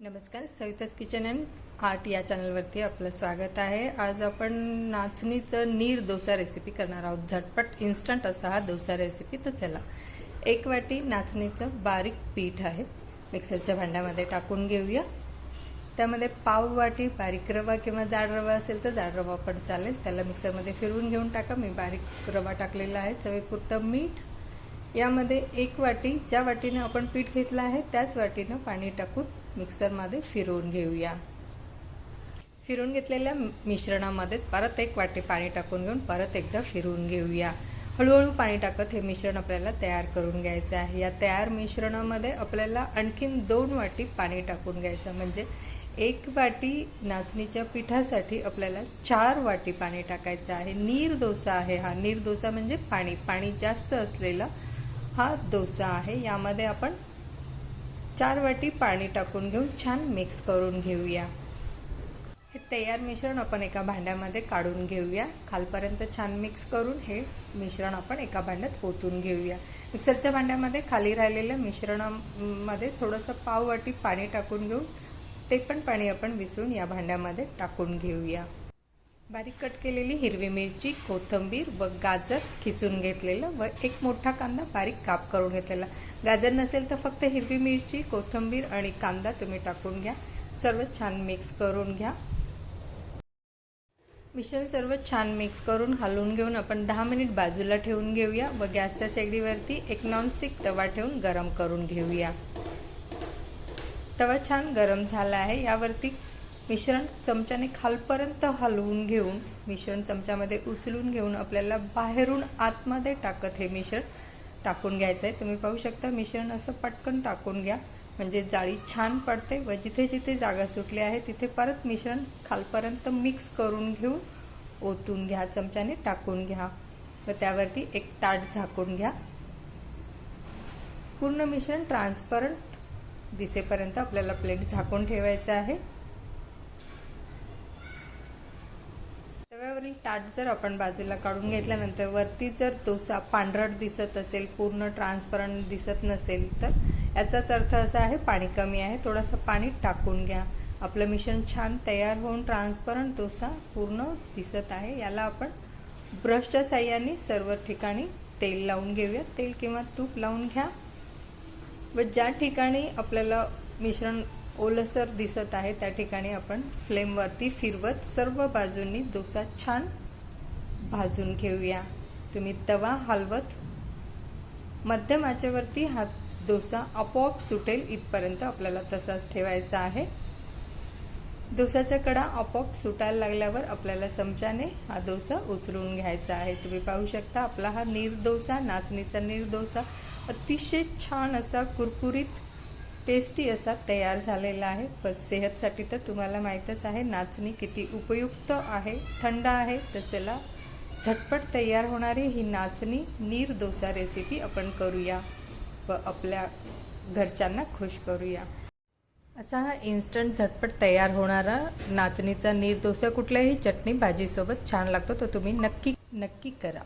नमस्कार Savita's kitchen and art या चॅनलवरती आपलं स्वागत आहे. आज आपण नाचणीचं नीर डोसा रेसिपी करणार आहोत. झटपट इन्स्टंट असा हा डोसा रेसिपी तर चला. एक वाटी नाचणीचं बारीक पीठ आहे. मिक्सरच्या भांड्यामध्ये टाकून घेऊया. त्यामध्ये पाव वाटी बारीक रवा किंवा जाड रवा असेल तर जाड रवा पण चालेल. त्याला मिक्सरमध्ये फिरवून घेऊन टाका. मी बारीक रवा टाकलेला आहे. चवीपुरतं मीठ यामध्ये एक वाटी ज्या वाटीनं आपण पीठ घेतलं आहे त्याच वाटीनं पाणी टाकून मिक्सरमध्ये फिरवून घेऊया. फिरून घेतलेल्या मिश्रणामध्ये परत एक वाटी पाणी टाकून घेऊन परत एकदा फिरवून घेऊया. हळूहळू पाणी टाकत हे मिश्रण आपल्याला तयार करून घ्यायचं आहे. या तयार मिश्रणामध्ये आपल्याला आणखीन दोन वाटी पाणी टाकून घ्यायचं म्हणजे एक वाटी नाचणीच्या पिठासाठी आपल्याला चार वाटी पाणी टाकायचं आहे. नीर डोसा आहे हा. नीर डोसा म्हणजे पाणी. पाणी जास्त असलेला हा डोसा आहे. यामध्ये आपण चार वाटी पाणी टाकून घेऊन छान मिक्स करून घेऊया. हे तयार मिश्रण आपण एका भांड्यामध्ये काढून घेऊया. खालपर्यंत छान मिक्स करून हे मिश्रण आपण एका भांड्यात ओतून घेऊया. मिक्सरच्या भांड्यामध्ये खाली राहिलेल्या मिश्रणामध्ये थोडंसं पाव वाटी पाणी टाकून घेऊन ते पण पाणी आपण विसरून या भांड्यामध्ये टाकून घेऊया. बारीक कट केलेली हिरवी मिरची कोथिंबीर व गाजर खिसून घेतलेलं व एक मोठा कांदा बारीक काप करून घेतलेला. गाजर नसेल तर फक्त हिरवी मिरची कोथिंबीर आणि कांदा तुम्ही टाकून घ्या. सर्व छान मिक्स करून घ्या. मिश्रण सर्व छान मिक्स करून हलवून घेऊन आपण दहा मिनिट बाजूला ठेवून घेऊया व गॅसच्या शेगडीवरती एक नॉनस्टिक तवा ठेवून गरम करून घेऊया. तवा छान गरम झाला आहे. यावरती मिश्रण चमच्याने खालपर्यंत हलवून घेऊन मिश्रण चमच्यामध्ये उचलून घेऊन आपल्याला बाहेरून आतमध्ये टाकत हे मिश्रण टाकून घ्यायचं आहे तुम्ही पाहू शकता मिश्रण असं पटकन टाकून घ्या. म्हणजे जाळी छान पडते व जिथे जिथे जागा सुटली आहे तिथे परत मिश्रण खालपर्यंत मिक्स करून घेऊन ओतून घ्या. चमच्याने टाकून घ्या. व त्यावरती एक ताट झाकून घ्या. पूर्ण मिश्रण ट्रान्सपरंट दिसेपर्यंत आपल्याला प्लेट झाकून ठेवायचं आहे. तव्यावरील ताट जर आपण बाजूला काढून घेतल्यानंतर वरती जर डोसा पांढरट दिसत असेल पूर्ण ट्रान्सपरंट दिसत नसेल तर याचाच अर्थ असा आहे पाणी कमी आहे थोडंसं पाणी टाकून घ्या. आपलं मिश्रण छान तयार होऊन ट्रान्सपरंट डोसा पूर्ण दिसत आहे. याला आपण ब्रशच्या साह्याने सर्व ठिकाणी तेल लावून घेऊया. तेल किंवा तूप लावून घ्या. व ज्या ठिकाणी आपल्याला मिश्रण ओलसर दिसत आहे. त्या ठिकाणी आपण फ्लेमवरती फिरवत सर्व बाजूंनी डोसा छान भाजून घेऊया. तुम्ही तवा हलवत मध्यम आचेवरती हा डोसा आपोआप सुटेल इथपर्यंत आपल्याला तसाच ठेवायचा आहे. डोसाचा कडा आपोआप सुटायला लागल्यावर आपल्याला चमच्याने हा डोसा उचलून घ्यायचा आहे. तुम्ही पाहू शकता आपला हा नीर डोसा नाचणीचा नीर डोसा अतिशय छान असा कुरकुरीत टेस्टी असा तयार झालेला आहे. पण सेहतसाठी तर तुम्हाला माहीतच आहे नाचणी किती उपयुक्त आहे थंड आहे तर चला झटपट तयार होणारी ही नाचणी नीर डोसा रेसिपी आपण करूया व आपल्या घरच्यांना खुश करूया. असा हा इन्स्टंट झटपट तयार होणारा नाचणीचा नीर डोसा कुठल्याही चटणी भाजीसोबत छान लागतो तो तुम्ही नक्की नक्की करा.